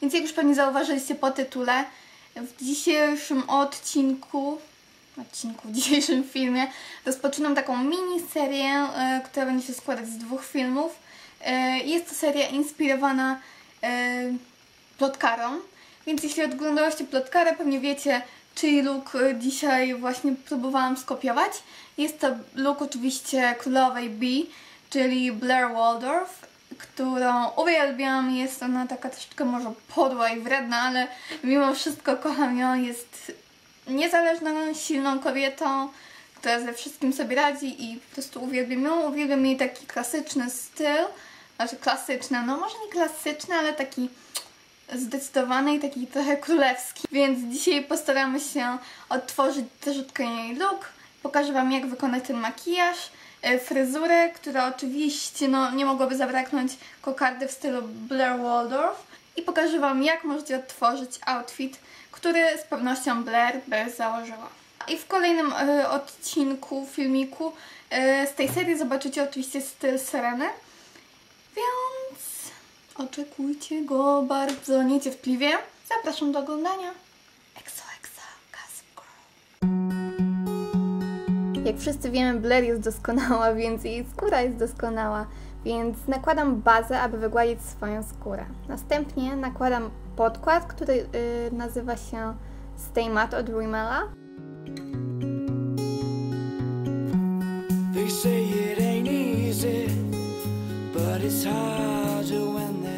Więc jak już pewnie zauważyliście po tytule, w dzisiejszym odcinku, odcinku, w dzisiejszym filmie rozpoczynam taką miniserię, e, która będzie się składać z dwóch filmów. E, Jest to seria inspirowana e, plotkarą, więc jeśli oglądałyście plotkarę, pewnie wiecie, czyj look e, dzisiaj właśnie próbowałam skopiować. Jest to look oczywiście królowej B, czyli Blair Waldorf którą uwielbiam. Jest ona taka troszeczkę może podła i wredna, ale mimo wszystko kocham ją. Jest niezależną, silną kobietą, która ze wszystkim sobie radzi i po prostu uwielbiam ją. Uwielbiam jej taki klasyczny styl, znaczy klasyczny, no może nie klasyczny, ale taki zdecydowany i taki trochę królewski. Więc dzisiaj postaramy się odtworzyć troszeczkę jej look. Pokażę Wam jak wykonać ten makijaż, e, fryzurę, która oczywiście no, nie mogłaby zabraknąć kokardy w stylu Blair Waldorf. I pokażę Wam jak możecie odtworzyć outfit, który z pewnością Blair by założyła. I w kolejnym e, odcinku, filmiku e, z tej serii zobaczycie oczywiście styl Sereny. Więc oczekujcie go bardzo niecierpliwie. Zapraszam do oglądania. Exo, Gossip. Jak wszyscy wiemy, Blair jest doskonała, więc jej skóra jest doskonała. Więc nakładam bazę, aby wygładzić swoją skórę. Następnie nakładam podkład, który y, nazywa się Stay Matte od Rimmela.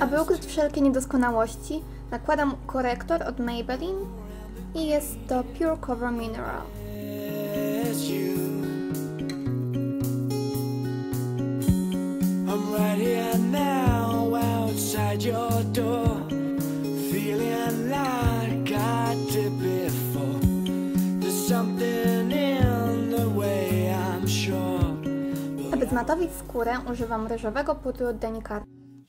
Aby ukryć wszelkie niedoskonałości, nakładam korektor od Maybelline i jest to Pure Cover Mineral. I'm right here now, outside your Zmatowić skórę, używam ryżowego pudru od Denicar.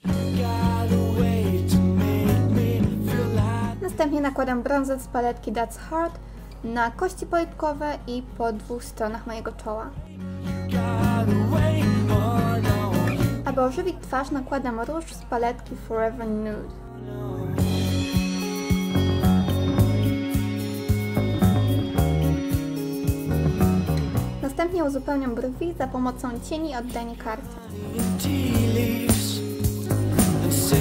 Got a way to make me feel like Następnie nakładam brązet z paletki That's Hard na kości politkowe i po dwóch stronach mojego czoła. Aby ożywić twarz, nakładam róż z paletki Forever Nude. Następnie uzupełniam brwi za pomocą cieni od to sea.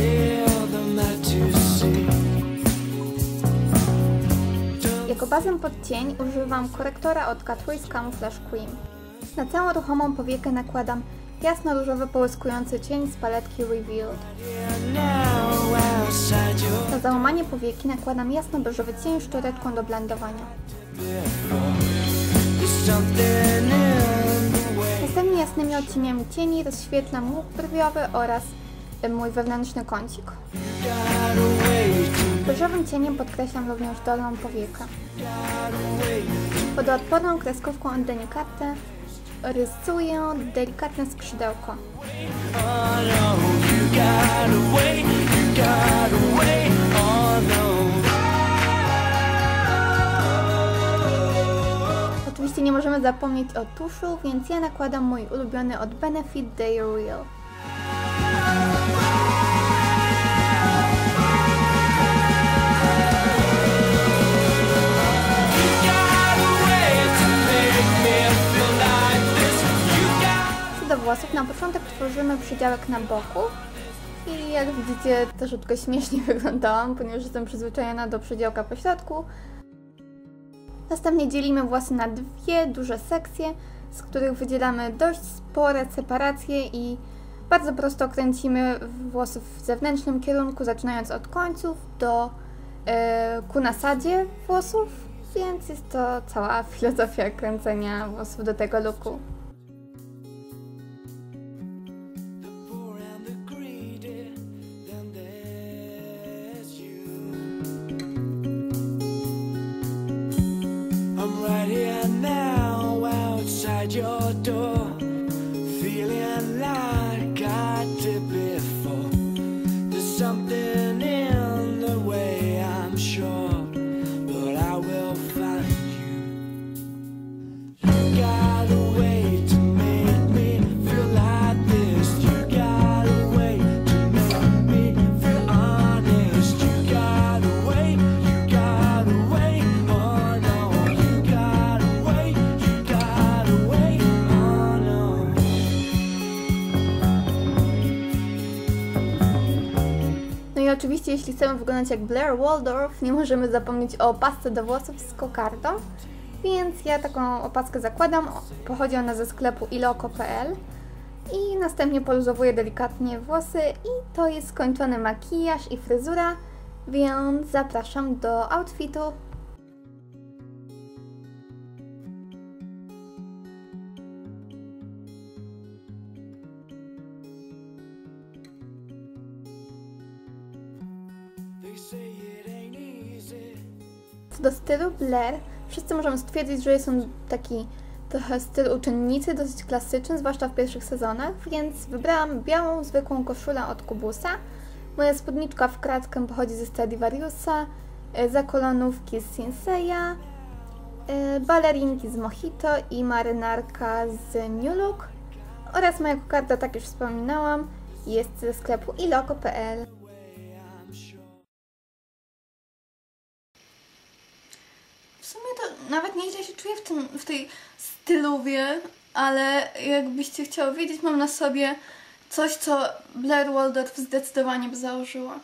Jako bazę pod cień używam korektora od Catrice Camouflage Cream. Na całą ruchomą powiekę nakładam jasno-różowy połyskujący cień z paletki Revealed. Na załamanie powieki nakładam jasno-beżowy cień szczoteczką do blendowania. Następnie jasnymi odcieniami cieni rozświetlam łuk brwiowy oraz y, mój wewnętrzny kącik. Beżowym cieniem podkreślam również dolną powiekę. way. Wodoodporną kreskówką od Delicate rysuję delikatne skrzydełko. Możemy zapomnieć o tuszu, więc ja nakładam mój ulubiony od Benefit Day Real. Do włosów, na początek tworzymy przydziałek na boku i jak widzicie troszeczkę śmiesznie wyglądałam, ponieważ jestem przyzwyczajona do przydziałka po środku. Następnie dzielimy włosy na dwie duże sekcje, z których wydzielamy dość spore separacje i bardzo prosto kręcimy włosy w zewnętrznym kierunku, zaczynając od końców do e, ku nasadzie włosów, więc jest to cała filozofia kręcenia włosów do tego looku. Outside your door, oczywiście, jeśli chcemy wyglądać jak Blair Waldorf, nie możemy zapomnieć o opasce do włosów z kokardą. Więc ja taką opaskę zakładam. Pochodzi ona ze sklepu iloko.pl i następnie poluzowuję delikatnie włosy i to jest skończony makijaż i fryzura, więc zapraszam do outfitu. Co do stylu Blair, wszyscy możemy stwierdzić, że jest on taki trochę styl uczennicy, dosyć klasyczny, zwłaszcza w pierwszych sezonach, więc wybrałam białą, zwykłą koszulę od Kubusa. Moja spódniczka w kratkę pochodzi ze Stradivariusa, e, zakolonówki z Sinseya, e, balerinki z Mojito i marynarka z New Look oraz moja kokardka, tak już wspominałam, jest ze sklepu iloko.pl. sumie to nawet nieźle się czuję w, tym, w tej stylowie, ale jakbyście chciały wiedzieć, mam na sobie coś, co Blair Waldorf zdecydowanie by założyła.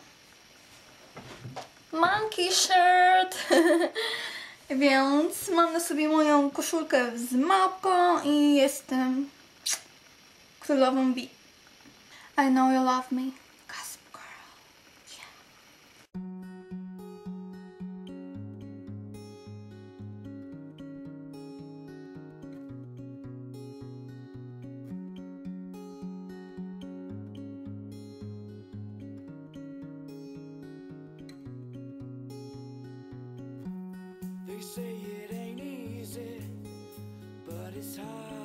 Monkey shirt! Więc mam na sobie moją koszulkę z małpką i jestem królową B. I know you love me. Say it ain't easy, but it's hard.